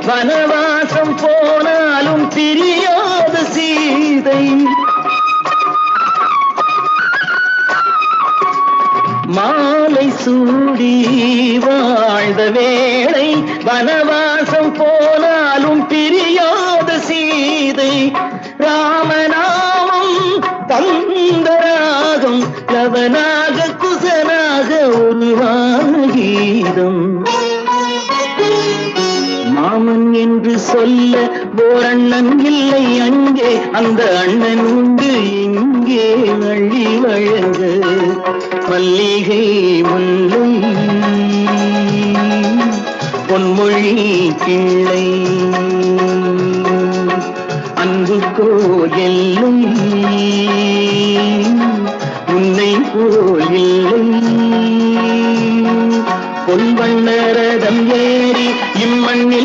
வனவாசம் போனாலும் பிரியாத சீதை மாலை சூடி வாழ்ந்த வேளை வனவாசம் போனாலும் பிரியாத சீதை ராமநாமம் தந்தராகம் லவனாக குசனாக உருவான ராமன் என்று சொல்ல ஓர் அண்ணன் இல்லை அங்கே. அந்த அண்ணன் உண்டு இங்கே வழி வழங்க மல்லிகை முல்லை. பொன்மொழி கிள்ளை அன்பு கோயில்லை உன்னை போல் இல்லை. இம்மண்ணில்